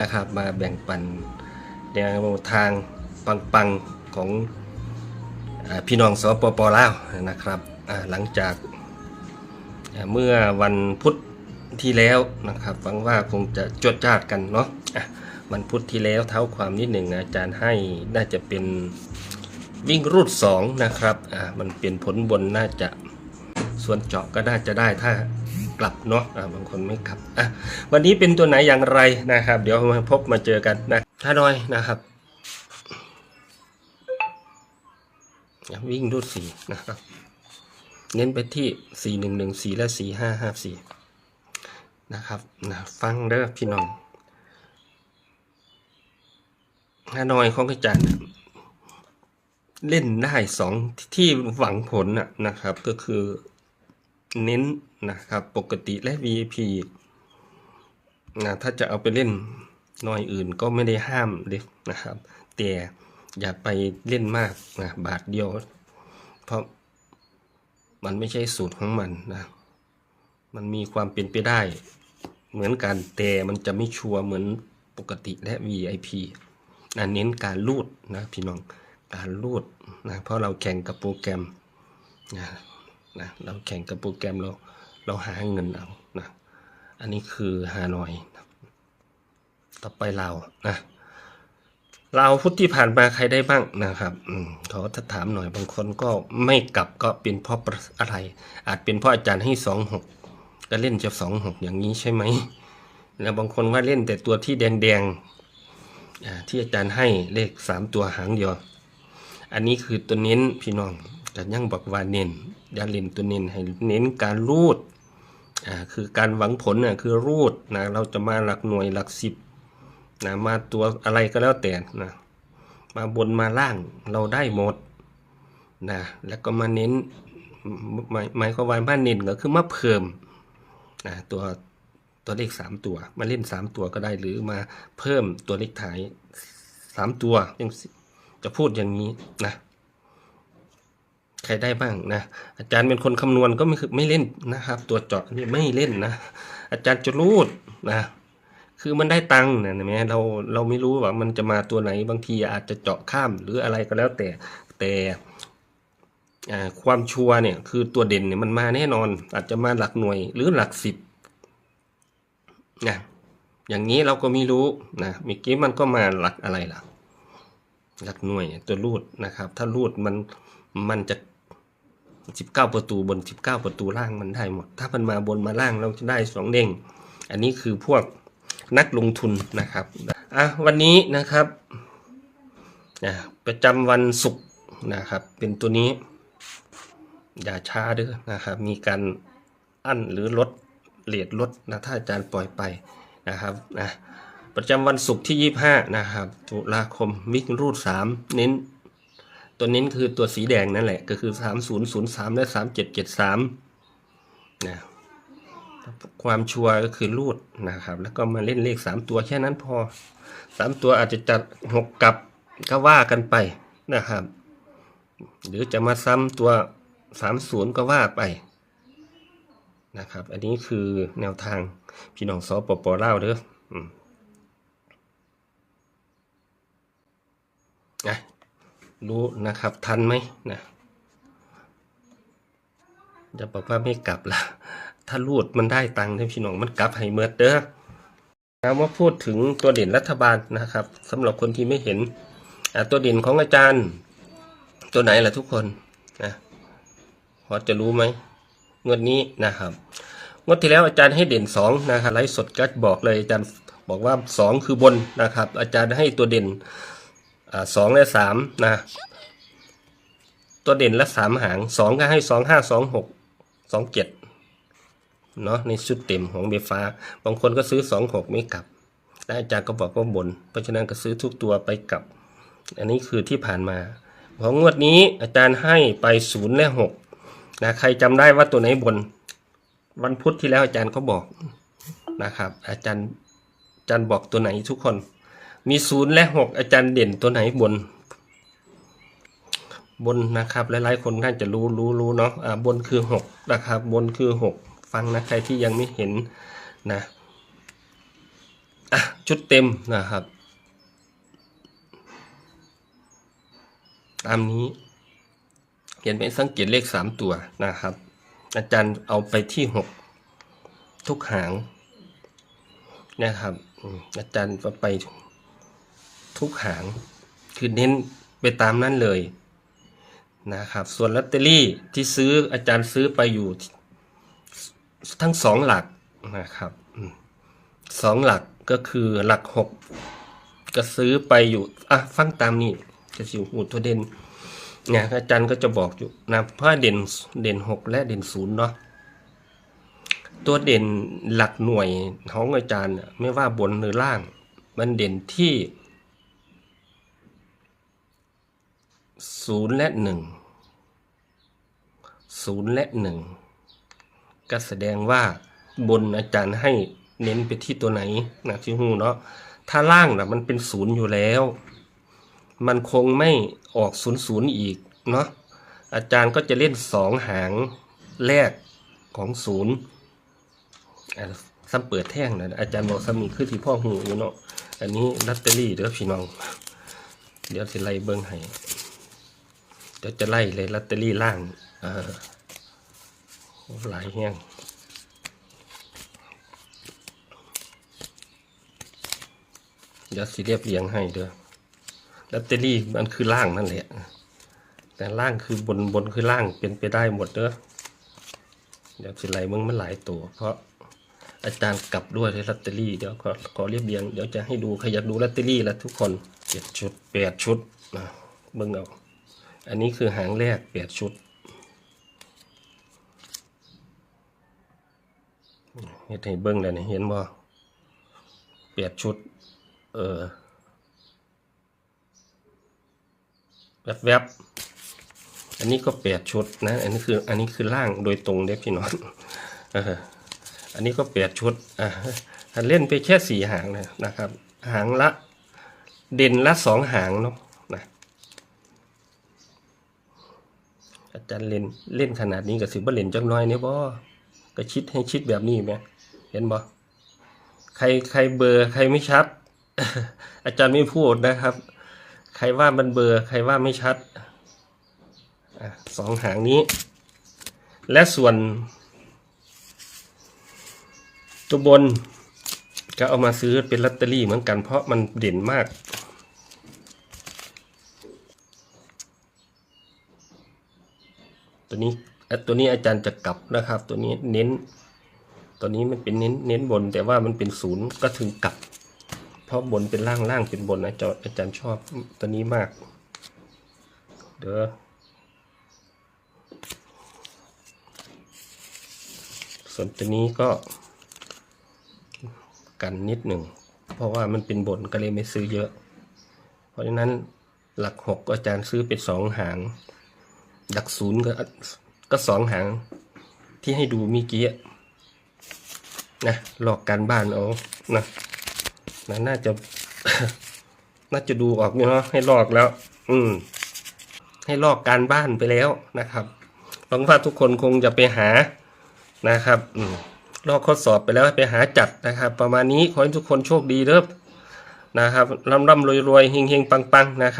นะครับ มาแบ่งปันแนวทางปังๆของอพี่น้องสปปลาวนะครับหลังจากเมื่อวันพุธที่แล้วนะครับหวังว่าคงจะจดจาดกันเนาะะวันพุธที่แล้วเท้าความนิดหนึ่งอาจารย์ให้น่าจะเป็นวิ่งรูดสองนะครับมันเป็นผลบนน่าจะส่วนเจาะก็น่าจะได้ถ้า กลับเนาะอ่าบางคนไม่กลับอะวันนี้เป็นตัวไหนอย่างไรนะครับ เดี๋ยวมาพบมาเจอกันนะถ้าน้อยนะครับ วิ่งรูดสี่นะครับ เน้นไปที่สี่หนึ่งหนึ่งสี่และสี่ห้าห้าสี่นะครับนะฟังเด้อพี่น้องฮานอยของอาจารย์น่ะเล่นได้สองที่หวังผลนะครับ ก็คือเน้น นะครับปกติและ VIP นะถ้าจะเอาไปเล่นหน่อยอื่นก็ไม่ได้ห้ามเด็นะครับ แต่อย่าไปเล่นมากนะบาทเดียว เพราะมันไม่ใช่สูตรของมันนะมันมีความเป็นไปได้ เหมือนกันแต่มันจะไม่ชัวร์เหมือนปกติและ VIP นะเน้นการรูดนะพี่น้องการรูดนะเพราะเราแข่งกับโปรแกรมนะนะเราแข่งกับโปรแกรมเรา เราหาเงินเอานะอันนี้คือฮานอยนะต่อไปเรานะเราพุทธที่ผ่านมาใครได้บ้างนะครับอมขอถ้าถามหน่อยบางคนก็ไม่กลับก็เป็นเพราะอะไร อาจเป็นเพราะอาจารย์ให้สองหกก็เล่นจะสองหกอย่างนี้ใช่ไหมแล้วบางคนว่าเล่นแต่ตัวที่แดงๆที่อาจารย์ให้เลขสามตัวหางเดียวอันนี้คือตัวเน้นพี่น้องแต่ยังบอกว่าเน้นอย่าเล่นตัวเน้นให้เน้นการรูด อ่าคือการหวังผลน่ะคือรูดนะเราจะมาหลักหน่วยหลักสิบนะมาตัวอะไรก็แล้วแต่นะมาบนมาล่างเราได้หมดนะแล้วก็มาเน้นหมายหมายความว่ามาเน้นก็คือมาเพิ่มนะตัวตัวเลขสามตัว มาเล่นสามตัวก็ได้หรือมาเพิ่มตัวเลขท้ายสามตัวยังจะพูดอย่างนี้นะ ใครได้บ้างนะอาจารย์เป็นคนคำนวณก็ไม่คือไม่เล่นนะครับ ตัวเจาะนี่ไม่เล่นนะอาจารย์จะรูดนะคือมันได้ตังค์นะเห็นไหมเราเราไม่รู้ว่ามันจะมาตัวไหนบางทีอาจจะเจาะข้ามหรืออะไรก็แล้วแต่แต่ความชัวเนี่ยคือตัวเด่นเนี่ยมันมาแน่นอน อาจจะมาหลักหน่วยหรือหลักสิบนะอย่างนี้เราก็ไม่รู้นะเมื่อกี้มันก็มาหลักอะไรล่ะ หลักหน่วยตัวรูดนะครับ ถ้ารูดมันมันจะ สิบเก้าประตูบนสิบเก้าประตูล่างมันได้หมด ถ้ามันมาบนมาล่างเราจะได้สองเด้ง อันนี้คือพวกนักลงทุนนะครับอะวันนี้นะครับอะประจำวันศุกร์นะครับ เป็นตัวนี้ อย่าช้าเด้อนะครับ มีการอั้นหรือลดเลทลดนะถ้าอาจารย์ปล่อยไปนะครับนะประจำวันศุกร์ที่ยี่ห้านะครับ ตุลาคม วิ่งรูดสามเน้น ตัวนี้คือตัวสีแดงนั่นแหละ ก็คือ 3003 และ 3773 นะ ความชัวร์ก็คือรูดนะครับ แล้วก็มาเล่นเลข 3 ตัวแค่นั้นพอ 3 ตัวอาจจะจัด 6 กับก็ว่ากันไปนะครับ หรือจะมาซ้ำตัว 30 ก็ว่าไปนะครับ อันนี้คือแนวทางพี่น้องสปปลาวเด้อนะ รู้นะครับทันไหมนะจะบอกว่าไม่กลับละถ้ารูดมันได้ตังค์ที่พี่น้องมันกลับให้เมื่อเด้อแล้วมาพูดถึงตัวเด่นรัฐบาลนะครับสำหรับคนที่ไม่เห็นตัวเด่นของอาจารย์ ตัวไหนล่ะทุกคนนะพอจะรู้ไหมงวดนี้นะครับงวดที่แล้วอาจารย์ให้เด่นสองนะครับไลฟ์สดก็บอกเลยอาจารย์บอกว่าสองคือบนนะครับ อาจารย์ให้ตัวเด่น สองและสามนะตัวเด่นละสามหางสองก็ให้สองห้าสองหกสองเจ็ดเนาะในชุดเต็มของเบฟ้า บางคนก็ซื้อสองหกไม่กลับและอาจารย์ก็บอกว่าบน เพราะฉะนั้นก็ซื้อทุกตัวไปกลับ อันนี้คือที่ผ่านมา ของงวดนี้อาจารย์ให้ไปศูนย์และหกนะใครจำได้ว่าตัวไหนบน วันพุธที่แล้วอาจารย์ก็บอกนะครับ อาจารย์อาจารย์บอกตัวไหนทุกคน มีศูนย์และหกอาจารย์เด่นตัวไหนบน บนนะครับหลายๆคนน่าจะรู้รู้รู้เนาะอ่าบนคือหกนะครับ บนคือหกฟังนะใครที่ยังไม่เห็นนะอะชุดเต็มนะครับ ตามนี้เขียนเป็นสังเกตเลขสามตัวนะครับ อาจารย์เอาไปที่หกทุกหางนะครับอาจารย์ไป ทุกหาง คือเน้นไปตามนั้นเลยนะครับ ส่วนลอตเตอรี่ที่ซื้ออาจารย์ซื้อไปอยู่ทั้งสองหลักนะครับสองหลักก็คือหลักหกก็ซื้อไปอยู่อะฟังตามนี้จะสิวหูตัวเด่นเนี่ยอาจารย์ก็จะบอกอยู่นะเพราะเด่นเด่นหกและเด่นศูนย์เนาะตัวเด่นหลักหน่วยของอาจารย์ไม่ว่าบนหรือล่าง มันเด่นที่ ศูนย์และหนึ่งศูนย์และหนึ่งก็แสดงว่าบนอาจารย์ให้เน้นไปที่ตัวไหนนะที่หูเนาะถ้าล่างนะมันเป็นศูนย์อยู่แล้ว มันคงไม่ออกศูนย์ศูนย์อีกเนาะอาจารย์ก็จะเล่นสองหางแรกของศูนย์ซ้ำเปิดแท่งนะอาจารย์บอกซ้ำมีคือที่พ่อหูอยู่เนาะอันนี้ลอตเตอรี่เด้อพี่น้อง เดี๋ยวสิไล่เบิ้งให้ เดี๋ยวจะไล่เลยลอตเตอรี่ล่างออโอ้หลายแห้งเดี๋ยวสิเรียบเรียงให้เด้อลอตเตอรี่มันคือล่างนั่นแหละ แต่ล่างคือบนบนคือล่างเป็นไปได้หมดเด้อเดี๋ยวสิไหลมึงมันหลายตัว เพราะอาจารย์กลับด้วยเลยลอตเตอรี่เดี๋ยวขอขอเรียบเรียงเดี๋ยวจะให้ดูใครอยากดูลอตเตอรี่ล้วทุกคนเจ็ดชุดแปดชุดนะเบิ่งเอา อันนี้คือหางแรกแปดชุดเฮ็ดให้เบิ่งแล้วนี่เห็นบ่แปดชุด เออแวบๆอันนี้ก็แปดชุดนะ อันนี้คือ อันนี้คือล่างโดยตรงเด็พี่น้องอันนี้ก็แปดชุด อ่าเล่นไปแค่สี่หางนะนะครับ หางละ เด่นละสองหางเนาะนะ อาจารย์เล่นเล่นขนาดนี้กับสิบ่เล่นจังน้อยเนี่ยบ่ก็ชิดให้ชิดแบบนี้ไหมเห็นบ่ใครใครเบอร์ใครไม่ชัด อาจารย์ไม่พูดนะครับ ใครว่ามันเบอร์ใครว่าไม่ชัดอสองหางนี้ และส่วนตัวบนก็เอามาซื้อเป็นลอตเตอรี่เหมือนกันเพราะมันเด่นมาก ตัวนี้อะตัวนี้อาจารย์จะกลับนะครับ ตัวนี้เน้น ตัวนี้มันเป็นเน้นเน้นบน แต่ว่ามันเป็นศูนย์ก็ถึงกลับ เพราะบนเป็นล่างล่างเป็นบนอาจารย์อาจารย์ชอบตัวนี้มาก เด้อส่วนตัวนี้ก็ กันนิดหนึ่ง เพราะว่ามันเป็นบนก็เลยไม่ซื้อเยอะ เพราะฉะนั้นหลักหกอาจารย์ซื้อเป็นสองหาง หลักศูนย์ก็ก็สองหางที่ให้ดูเมีกี้นะหลอกการบ้านเอานะนะน่าจะ น่าจะดูออกเนาะให้ลอกแล้ว อืม ให้ลอกการบ้านไปแล้วนะครับหวังว่าทุกคนคงจะไปหานะครับ อืมลอกข้อสอบไปแล้วไปหาจัดนะครับ ประมาณนี้ขอให้ทุกคนโชคดีเด้อนะครับร่ำร่ำรวยรวยเฮงเฮงปังปังนะครับ